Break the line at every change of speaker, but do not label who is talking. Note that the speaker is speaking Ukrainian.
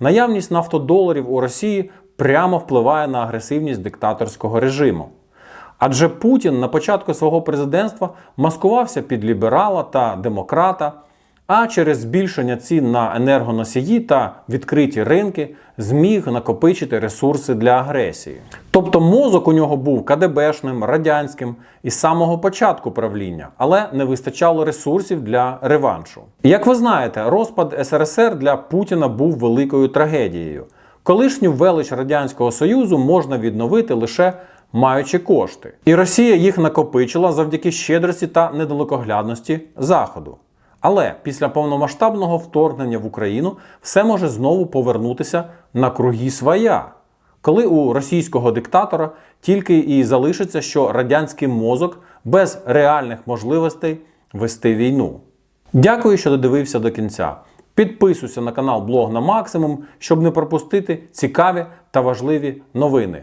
наявність нафтодоларів у Росії прямо впливає на агресивність диктаторського режиму. Адже Путін на початку свого президентства маскувався під ліберала та демократа, а через збільшення цін на енергоносії та відкриті ринки зміг накопичити ресурси для агресії. Тобто мозок у нього був КДБшним, радянським із самого початку правління, але не вистачало ресурсів для реваншу. Як ви знаєте, розпад СРСР для Путіна був великою трагедією. Колишню велич Радянського Союзу можна відновити лише маючи кошти. І Росія їх накопичила завдяки щедрості та недалекоглядності Заходу. Але після повномасштабного вторгнення в Україну все може знову повернутися на круги своя, коли у російського диктатора тільки і залишиться, що радянський мозок без реальних можливостей вести війну. Дякую, що додивився до кінця. Підписуйся на канал Блог на максимум, щоб не пропустити цікаві та важливі новини.